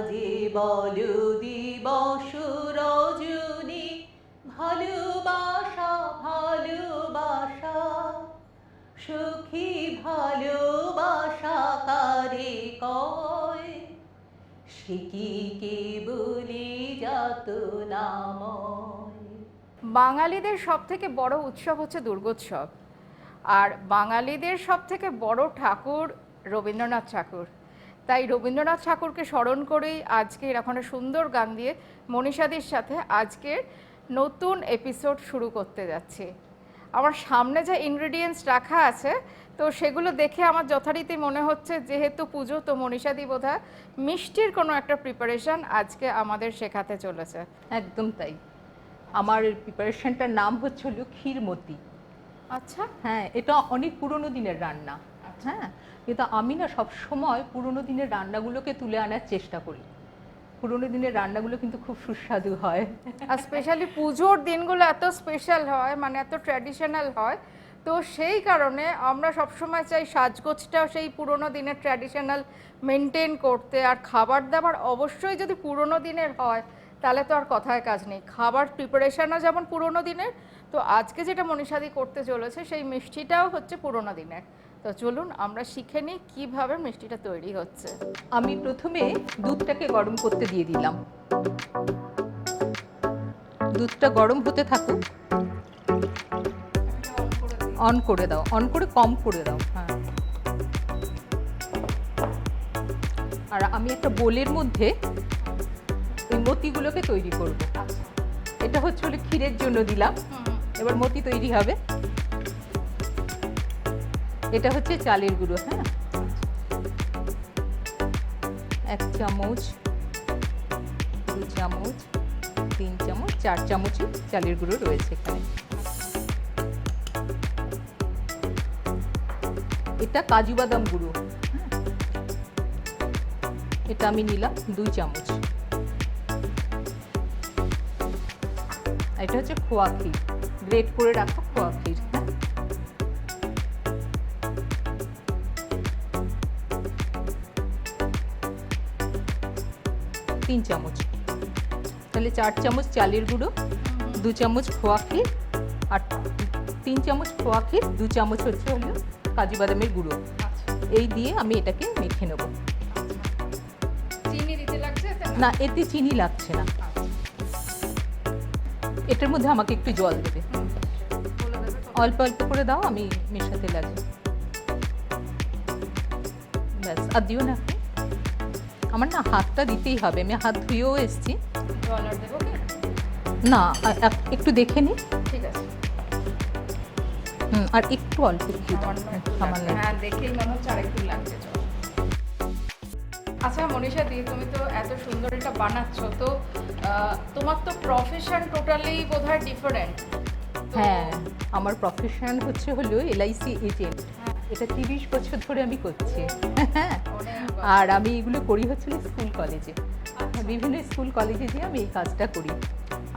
যে বলো দিবস রজনী ভালোবাসা ভালোবাসা সুখী ভালোবাসা কারে কয়? সে কি বলি যাত নাময়? বাঙালিদের সব থেকে বড় উৎসব হচ্ছে দুর্গোৎসব। আর বাঙালিদের সব থেকে বড় ঠাকুর রবীন্দ্রনাথ ঠাকুর। তাই রবীন্দ্রনাথ ঠাকুরকে স্মরণ করেই আজকে এরকম সুন্দর গান দিয়ে মনীষাদির সাথে আজকের নতুন এপিসোড শুরু করতে যাচ্ছি। আমার সামনে যে ইনগ্রেডিয়েন্টস রাখা আছে তো সেগুলো দেখে আমার যথারীতি মনে হচ্ছে যেহেতু পুজো তো মনীষাদি বোধহয় মিষ্টির কোনো একটা প্রিপারেশন আজকে আমাদের শেখাতে চলেছে। একদম তাই। আমার প্রিপারেশনটার নাম হচ্ছে হলো ক্ষীরমতি। আচ্ছা। হ্যাঁ এটা অনেক পুরনো দিনের রান্না। হ্যাঁ? কিন্তু আমি না সব সময় পুরনো দিনের রান্নাগুলোকে তুলে আনার চেষ্টা করি। পুরনো দিনের রান্নাগুলো কিন্তু খুব সুস্বাদু হয়। আর স্পেশালি পুজোর দিনগুলো এত স্পেশাল হয় মানে এত ট্র্যাডিশনাল হয়, তো সেই কারণে আমরা সবসময় চাই সাজগোজটাও সেই পুরোনো দিনের ট্র্যাডিশনাল মেনটেন করতে। আর খাবার দাবার অবশ্যই যদি পুরোনো দিনের হয়, তাহলে তো আর কথায় কাজ নেই। খাবার প্রিপারেশনও যেমন পুরোনো দিনের, তো আজকে যেটা মনীষাদি করতে চলেছে, সেই মিষ্টিটাও হচ্ছে পুরোনো দিনের। তো চলুন আমরা শিখে নিই কীভাবে মিষ্টিটা তৈরি হচ্ছে। আমি প্রথমে দুধটাকে গরম করতে দিয়ে দিলাম। দুধটা গরম হতে থাকুক। অন করে দাও অন করে কম করে দাও হ্যাঁ। আর আমি একটা বোলের মধ্যে ওই মতিগুলোকে তৈরি করব। এটা হচ্ছে হলো ক্ষীরের জন্য দিলাম। এবার মতি তৈরি হবে। এটা হচ্ছে চালের গুঁড়ো হ্যাঁ? এক চামচ, দু চামচ, তিন চামচ, চার চামচ চালের গুঁড়ো রয়েছে এখানে। এটা কাজু বাদাম গুঁড়ো হ্যাঁ। এটা আমি নিলাম দুই চামচ। এটা হচ্ছে খোয়া ক্ষীর, গ্রেট করে রাখা খোয়া ক্ষীর। তিন চামচ তাহলে চার চামচ চালের গুঁড়ো দু চামচ খোয়া ক্ষীর আর তিন চামচ খোয়া ক্ষীর দু চামচ হচ্ছে হলো কাজু বাদামের গুঁড়ো এই দিয়ে আমি এটাকে মেখে নেব চিনি দিতে লাগছে এতে? না এতে চিনি লাগছে না এটার মধ্যে আমাকে একটু জল দেবে? অল্প অল্প করে দাও আমি মেশাতে লাগে ব্যাস আর দিও না। আমার না হাতটা দিতেই হবে আমি হাত ধুয়েও এসেছি? না একটু দেখে নি। ঠিক আছে। হুম, আর একটু অল্প একটু সামান্য। হ্যাঁ দেখেই মনে হচ্ছে লাগছে আচ্ছা মনীষা দি তুমি তো এত সুন্দর এটা বানাচ্ছ তো তোমার তো প্রফেশন টোটালি বোধহয় ডিফারেন্ট হ্যাঁ আমার প্রফেশন হচ্ছে হলো এলআইসি এজেন্ট হ্যাঁ। এটা তিরিশ বছর ধরে আমি করছি। হ্যাঁ আর আমি এগুলো করি হচ্ছিল স্কুল কলেজে বিভিন্ন স্কুল কলেজে গিয়ে আমি এই কাজটা করি।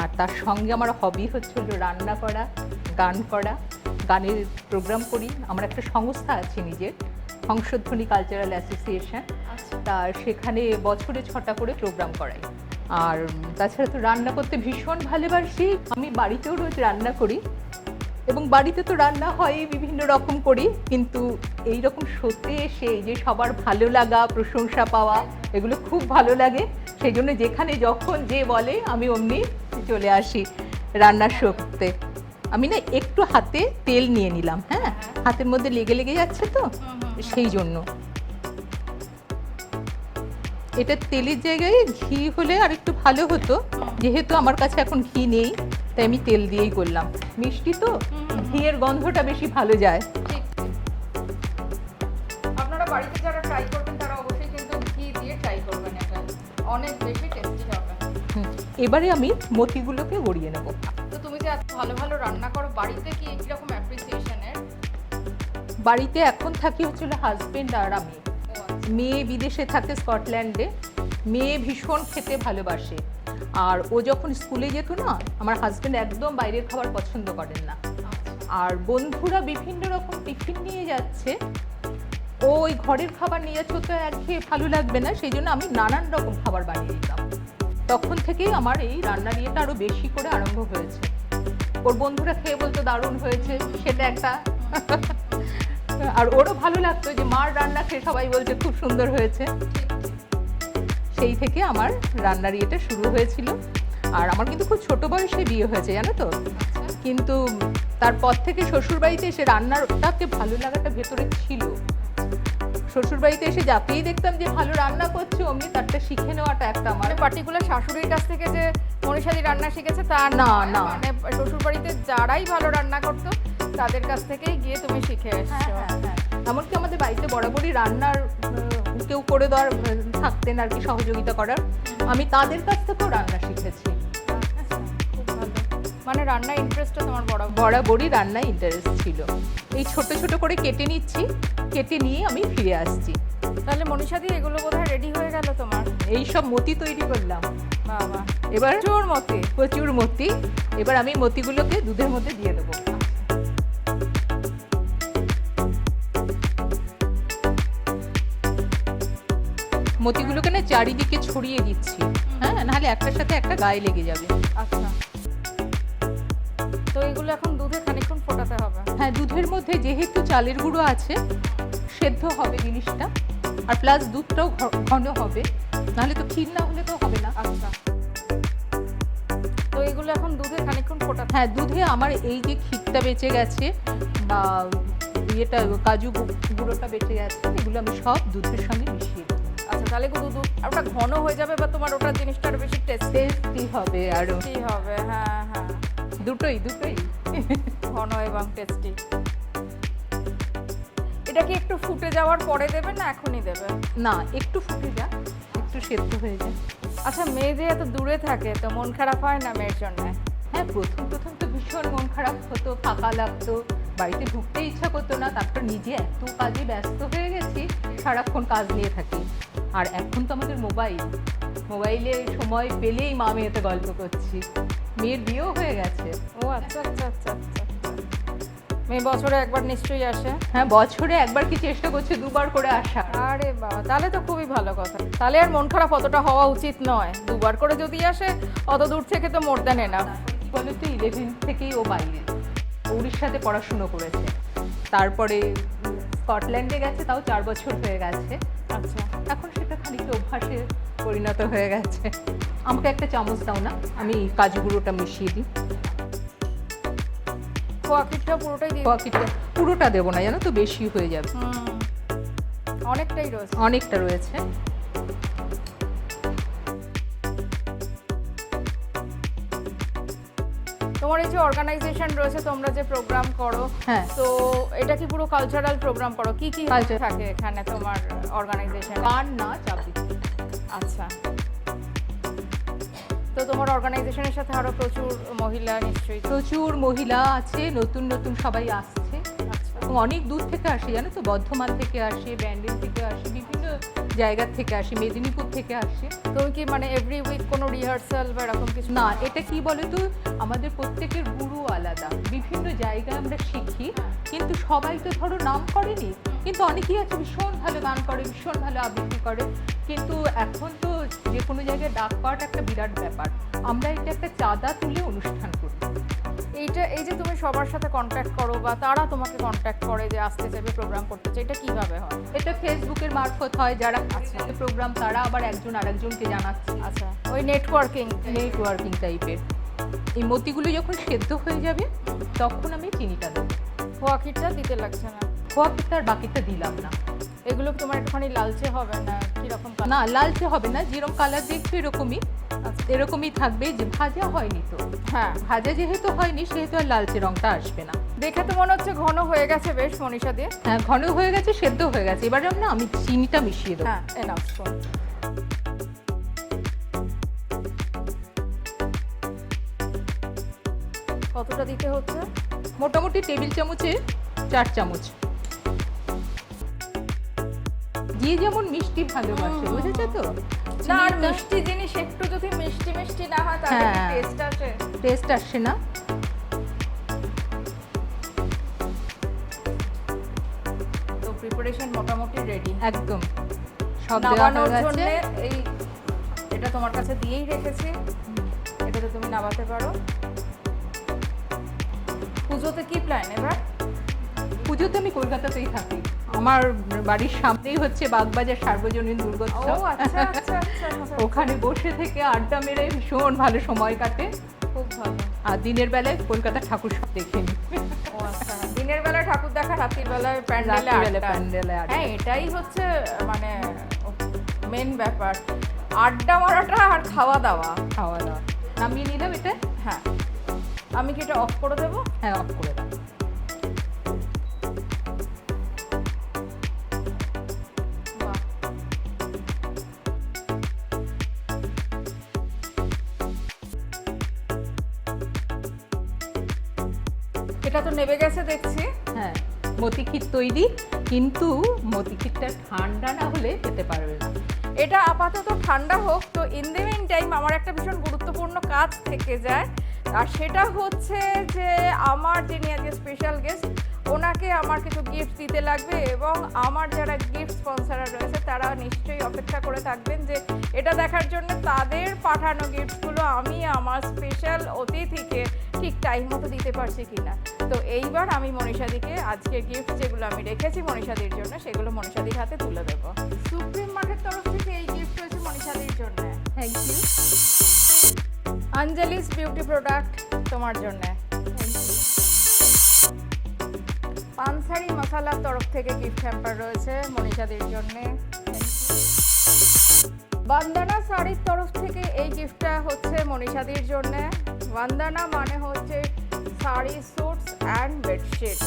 আর তার সঙ্গে আমার হবি হচ্ছিল রান্না করা গান করা গানের প্রোগ্রাম করি। আমার একটা সংস্থা আছে নিজের হংসধ্বনি কালচারাল অ্যাসোসিয়েশন আচ্ছা। তা সেখানে বছরে ছটা করে প্রোগ্রাম করাই। আর তাছাড়া তো রান্না করতে ভীষণ ভালোবাসি। আমি বাড়িতেও রোজ রান্না করি। এবং বাড়িতে তো রান্না হয় বিভিন্ন রকম করি কিন্তু এই রকম সত্যি এসে যে সবার ভালো লাগা, প্রশংসা পাওয়া, এগুলো খুব ভালো লাগে। সেই জন্য যেখানে যখন যে বলে, আমি অমনি চলে আসি রান্নার শোতে। আমি না একটু হাতে তেল নিয়ে নিলাম হ্যাঁ? হাতের মধ্যে লেগে লেগে যাচ্ছে তো? সেই জন্য। এটা তেলের জায়গায় ঘি হলে আর একটু ভালো হতো। যেহেতু আমার কাছে এখন ঘি নেই তাই আমি তেল দিয়েই করলাম। মিষ্টি তো ঘিয়ের গন্ধটা বেশি ভালো যায়। আপনারা বাড়িতে যারা ট্রাই করবেন তারা অবশ্যই কিন্তু ঘি দিয়ে ট্রাই করবেন এটা। অনেক বেশি টেস্টি হবে। এবারে আমি মতিগুলোকে গড়িয়ে নেব। তো তুমি যে এত ভালো ভালো রান্না করো বাড়িতে কি কীরকম অ্যাপ্রিসিয়েশনের বাড়িতে এখন থাকি হচ্ছিল হাজবেন্ড আর আমি। মেয়ে বিদেশে থাকে স্কটল্যান্ডে। মেয়ে ভীষণ খেতে ভালোবাসে। আর ও যখন স্কুলে যেত না, আমার হাজবেন্ড একদম বাইরের খাবার পছন্দ করেন না। আর বন্ধুরা বিভিন্ন রকম টিফিন নিয়ে যাচ্ছে। ও ওই ঘরের খাবার নিয়ে যাচ্ছে তো একঘেয়ে ভালো লাগবে না, সেই জন্য আমি নানান রকম খাবার বানিয়ে দিতাম। তখন থেকেই আমার এই রান্নার ইয়েটা আরও বেশি করে আরম্ভ হয়েছে। ওর বন্ধুরা খেয়ে বলতো, দারুণ হয়েছে সেটা একটা। আর ওরও ভালো লাগতো যে, মার রান্না খেয়ে সবাই বলছে, খুব সুন্দর হয়েছে। সেই থেকে আমার রান্নার ইয়েটা শুরু হয়েছিল। আর আমার কিন্তু খুব ছোট বয়সে বিয়ে হয়েছে জানো তো? কিন্তু তারপর থেকে শ্বশুরবাড়িতে এসে রান্নারটাকে ভালো লাগাটা ভেতরে ছিল। শ্বশুরবাড়িতে এসে যাকেই দেখতাম যে ভালো রান্না করছে অমনি তারটা শিখে নেওয়াটা একটা আমার মানে পার্টিকুলার শাশুড়ির কাছ থেকে যে মনীষাদি রান্না শিখেছে তা না, না। মানে শ্বশুরবাড়িতে যারাই ভালো রান্না করতো তাদের কাছ থেকেই গিয়ে তুমি শিখে হ্যাঁ এসছো হ্যাঁ হ্যাঁ। এমনকি আমাদের বাড়িতে বরাবরই রান্নার কেউ করে দেওয়ার থাকতেন আর কি সহযোগিতা করার। আমি তাদের কাছ থেকেও রান্না শিখেছি। মানে রান্না ইন্টারেস্টটা তোমার বড় বরাবরই রান্নায় ইন্টারেস্ট ছিল। এই ছোট ছোট করে কেটে নিচ্ছি কেটে নিয়ে আমি ফিরে আসছি। তাহলে মনীষাদি এগুলো বোধহয় রেডি হয়ে গেল তোমার? এই সব মতি তৈরি করলাম। বাবা এবার চোর মতে। প্রচুর মতি। এবার আমি মতিগুলোকে দুধের মধ্যে দিয়ে দেবো। মতিগুলোকে না চারিদিকে ছড়িয়ে দিচ্ছি। হ্যাঁ নাহলে একটার সাথে একটা গায়ে লেগে যাবে। আচ্ছা। তো এগুলো এখন দুধে খানিকক্ষণ ফোটাতে হবে। হ্যাঁ দুধের মধ্যে যেহেতু চালের গুঁড়ো আছে সেদ্ধ হবে জিনিসটা। আর প্লাস দুধটাও ঘন হবে। নাহলে তো ক্ষীর না হলে তো হবে না। আচ্ছা। তো এগুলো এখন দুধে খানিকক্ষণ ফোটাতে হ্যাঁ দুধে আমার এই যে ক্ষীরটা বেঁচে গেছে বা ইয়েটা কাজু গুঁড়োটা বেঁচে গেছে এগুলো আমি সব দুধের সঙ্গে মিশিয়ে তাহলে দুধ দুধ আর ওটা ঘন হয়ে যাবে বা তোমার ওটা জিনিসটা আরও বেশি টেস্টি টেস্টি হবে আর। হবে হ্যাঁ হ্যাঁ। দুটোই দুটোই। ঘন এবং টেস্টি এটা কি একটু ফুটে যাওয়ার পরে দেবে না এখনই দেবে? না একটু ফুটে যা একটু সেদ্ধ হয়ে যায় আচ্ছা মেয়ে যে এত দূরে থাকে তো মন খারাপ হয় না মেয়ের জন্য? হ্যাঁ প্রথম প্রথম তো ভীষণ মন খারাপ হতো ফাঁকা লাগতো বাড়িতে ঢুকতে ইচ্ছা করতো না তারপর নিজে এত কাজে ব্যস্ত হয়ে গেছি সারাক্ষণ কাজ নিয়ে থাকি। আর এখন তো আমাদের মোবাইল। মোবাইলে সময় পেলেই মা মেয়েতে গল্প করছি। মেয়ের বিয়েও হয়ে গেছে। ও আচ্ছা আচ্ছা আচ্ছা আচ্ছা। মেয়ে বছরে একবার নিশ্চয়ই আসে। হ্যাঁ বছরে একবার কি চেষ্টা করছে দুবার করে আসা? আরে বাবা তাহলে তো খুবই ভালো কথা। তাহলে আর মন খারাপ অতটা হওয়া উচিত নয়। দুবার করে যদি আসে অত দূর থেকে তো মোর দেন না। বলে তো ইলেভেন থেকেই ও বাইরে। উড়িষ্যাতে পড়াশুনো করেছে। তারপরে স্কটল্যান্ডে গেছে তাও চার বছর হয়ে গেছে। আচ্ছা। এখন সেটা খানিকটা অভ্যাসে পরিণত হয়ে গেছে। আমাকে একটা চামচ দাও না আমি কাজু গুঁড়োটা মিশিয়ে দিই। কোয়াকিটটা পুরোটাই দিই কোয়াকিটটা পুরোটা দেবো না জানো তো বেশি হয়ে যাবে। অনেকটাই রয়েছে। অনেকটা রয়েছে। তোমার এই যে অর্গানাইজেশন রয়েছে তোমরা যে প্রোগ্রাম করো হ্যাঁ। তো এটা কি পুরো কালচারাল প্রোগ্রাম করো? কি কি কালচার থাকে এখানে তোমার অর্গানাইজেশন গান নাচ আবৃত্তি। আচ্ছা। তো তোমার অর্গানাইজেশনের সাথে আরও প্রচুর মহিলা নিশ্চয়ই। প্রচুর মহিলা আছে নতুন নতুন সবাই আসছে। এবং অনেক দূর থেকে আসে জানো তো? বর্ধমান থেকে আসে ব্যান্ডেল থেকে আসে বিভিন্ন জায়গার থেকে আসে মেদিনীপুর থেকে আসে। তুমি কি মানে এভরি উইক কোনো রিহার্সাল বা এরকম কিছু? না এটা কি বলতো? আমাদের প্রত্যেকের গুরু আলাদা বিভিন্ন জায়গায় আমরা শিখি কিন্তু সবাই তো ধরো নাম করেনি কিন্তু অনেকেই আছে ভীষণ ভালো গান করে ভীষণ ভালো আবৃত্তি করে কিন্তু এখন তো যে কোনো জায়গায় ডাক পাওয়াটা একটা বিরাট ব্যাপার। আমরা এটা একটা চাঁদা তুলে অনুষ্ঠান করি এইটা এই যে তুমি সবার সাথে কন্ট্যাক্ট করো বা তারা তোমাকে কন্ট্যাক্ট করে যে আসতে চাইবে প্রোগ্রাম করতে চাই এটা কীভাবে হয়? এটা ফেসবুকের মারফত হয় যারা প্রোগ্রাম তারা আবার একজন আরেকজনকে জানাচ্ছে। আচ্ছা ওই নেটওয়ার্কিং নেটওয়ার্কিং টাইপের এই মতিগুলো যখন সেদ্ধ হয়ে যাবে তখন আমি চিনিটা দেবো। খোয়াকিটা দিতে লাগছে না। খোয়াকিটা আর বাকিটা দিলাম না। এগুলো তোমার একটুখানি লালচে হবে না? কীরকম? না লালচে হবে না যেরকম কালার দেখছ এরকমই। এরকমই থাকবে যে ভাজা হয়নি তো। হ্যাঁ। ভাজা যেহেতু হয়নি সেহেতু আর লালচে রংটা আসবে না। দেখে তো মনে হচ্ছে ঘন হয়ে গেছে বেশ মনীষা দিয়ে হ্যাঁ ঘন হয়ে গেছে সেদ্ধ হয়ে গেছে। এবার না আমি চিনিটা মিশিয়ে দেবো। হ্যাঁ এনাফ কতটা দিতে হচ্ছে? মোটামুটি টেবিল চামচে চার চামচ। যে যেমন মিষ্টি ভালোবাসে বুঝেছ তো? আর মিষ্টি জিনিস একটু যদি মিষ্টি মিষ্টি না হয় তাহলে হ্যাঁ। টেস্ট আসে। টেস্ট আসছে না? তো প্রিপারেশন মোটামুটি রেডি একদম। সব দেওয়া হয়ে গেছে। এই এটা তোমার কাছে দিয়েই রেখেছি। এটাতে তুমি নামাতে পারো। পুজোতে কি প্ল্যান এবার? পুজোতে আমি কলকাতাতেই থাকি। আমার বাড়ির সামনেই হচ্ছে বাগবাজার সার্বজনীন দুর্গোৎসব। আচ্ছা আচ্ছা আচ্ছা। ওখানে বসে থেকে আড্ডা মেরে ভীষণ ভালো সময় কাটে। খুব ভালো। আর দিনের বেলায় কলকাতা ঠাকুর সব দেখে দিনের বেলা ঠাকুর দেখা রাত্রির বেলায় প্যান্ডেলে প্যান্ডেলে হ্যাঁ এটাই হচ্ছে মানে মেন ব্যাপার। আড্ডা মারাটা আর খাওয়া দাওয়া। খাওয়া দাওয়া। নামিয়ে নিলাম এটা? হ্যাঁ। আমি কি এটা অফ করে দেবো? হ্যাঁ অফ করে দাও নেবে গেছে দেখছি। হ্যাঁ মতিক্ষীর তৈরি কিন্তু মতিক্ষীরটা ঠান্ডা না হলে খেতে পারবে না। এটা আপাতত ঠান্ডা হোক তো ইন দি মিন টাইম আমার একটা ভীষণ গুরুত্বপূর্ণ কাজ থেকে যায় আর সেটা হচ্ছে যে আমার যিনি আজকে স্পেশাল গেস্ট ওনাকে আমার কিছু গিফট দিতে লাগবে এবং আমার যারা গিফট স্পন্সাররা রয়েছে তারা নিশ্চয়ই অপেক্ষা করে থাকবেন যে এটা দেখার জন্য তাদের পাঠানো গিফটগুলো আমি আমার স্পেশাল অতিথিকে ঠিক টাইম মতো দিতে পারছি কিনা। তো এইবার আমি মনীষাদিকে আজকে গিফট যেগুলো আমি রেখেছি মনীষাদির জন্য সেগুলো মনীষাদির হাতে তুলে দেবো। সুপ্রিম মার্কেট তরফ থেকে এই গিফট রয়েছে মনীষাদির জন্য। Thank you Anjali's beauty product তোমার জন্য। পানসারি মশালার তরফ থেকে গিফট হ্যাম্পার রয়েছে মনীষাদির জন্য। বান্দানা শাড়ির তরফ থেকে এই গিফটটা হচ্ছে মনীষাদির জন্য। বান্দানা মানে হচ্ছে শাড়ি স্যুটস অ্যান্ড বেডশিট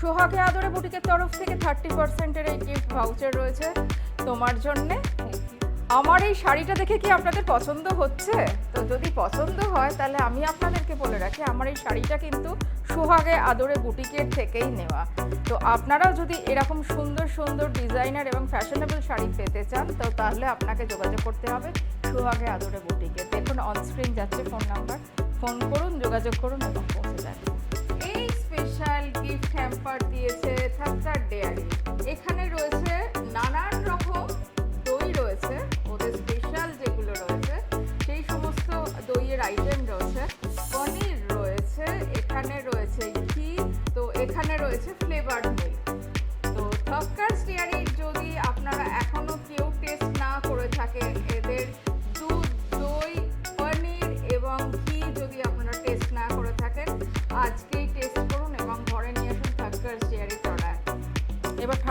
সোহাগে আদরে বুটিকের তরফ থেকে থার্টি পার্সেন্টের এই গিফট ভাউচার রয়েছে তোমার জন্যে। আমার এই শাড়িটা দেখে কি আপনাদের পছন্দ হচ্ছে? তো যদি পছন্দ হয়, তাহলে আমি আপনাদেরকে বলে রাখি, আমার এই শাড়িটা কিন্তু সোহাগে আদরে বুটিকের থেকেই নেওয়া। তো আপনারাও যদি এরকম সুন্দর সুন্দর ডিজাইনার এবং ফ্যাশনেবল শাড়ি পেতে চান, তো তাহলে আপনাকে যোগাযোগ করতে হবে সোহাগে আদরে বুটিকে। দেখুন অনস্ক্রিন যাচ্ছে ফোন নাম্বার ফোন করুন, যোগাযোগ করুন এবং পৌঁছে যান এই স্পেশাল গিফট হ্যাম্পার দিয়েছে থাক্কার ডেয়ারি এখানে রয়েছে নানান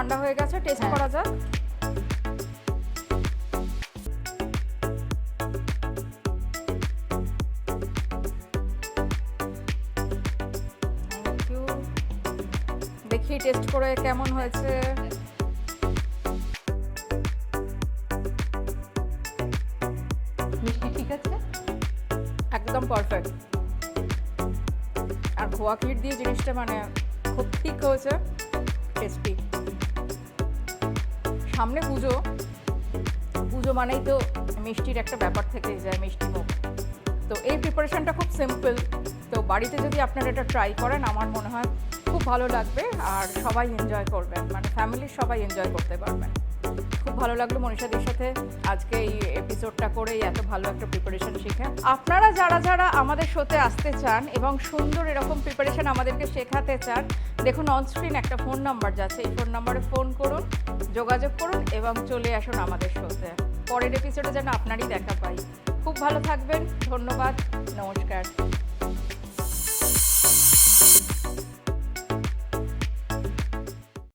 ঠান্ডা হয়ে গেছে টেস্ট হ্যাঁ। করা যাক। দেখি টেস্ট করে কেমন হয়েছে। মিষ্টি ঠিক আছে? একদম পারফেক্ট আর খোয়া ক্ষীর দিয়ে জিনিসটা মানে খুব ঠিক হয়েছে। টেস্টি সামনে পুজো। পুজো মানেই তো মিষ্টির একটা ব্যাপার থেকে যায়, মিষ্টি মুখ তো এই প্রিপারেশনটা খুব সিম্পল তো বাড়িতে যদি আপনারা এটা ট্রাই করেন, আমার মনে হয় খুব ভালো লাগবে আর সবাই এনজয় করবেন। মানে ফ্যামিলির সবাই এনজয় করতে পারবেন। ভালো লাগল মনীষাদির সাথে। আজকে এই এপিসোডটা করে এত ভালো একটা প্রিপারেশন শিখে। আপনারা যারা যারা আমাদের শোতে আসতে চান এবং সুন্দর এরকম প্রিপারেশন আমাদেরকে শেখাতে চান, দেখুন অনস্ক্রিন একটা ফোন নাম্বার যাচ্ছে। এই ফোন নাম্বারে ফোন করুন, যোগাযোগ করুন এবং চলে আসুন আমাদের শোতে পরের এপিসোডে যেন আপনারই দেখা পাই। খুব ভালো থাকবেন, ধন্যবাদ, নমস্কার।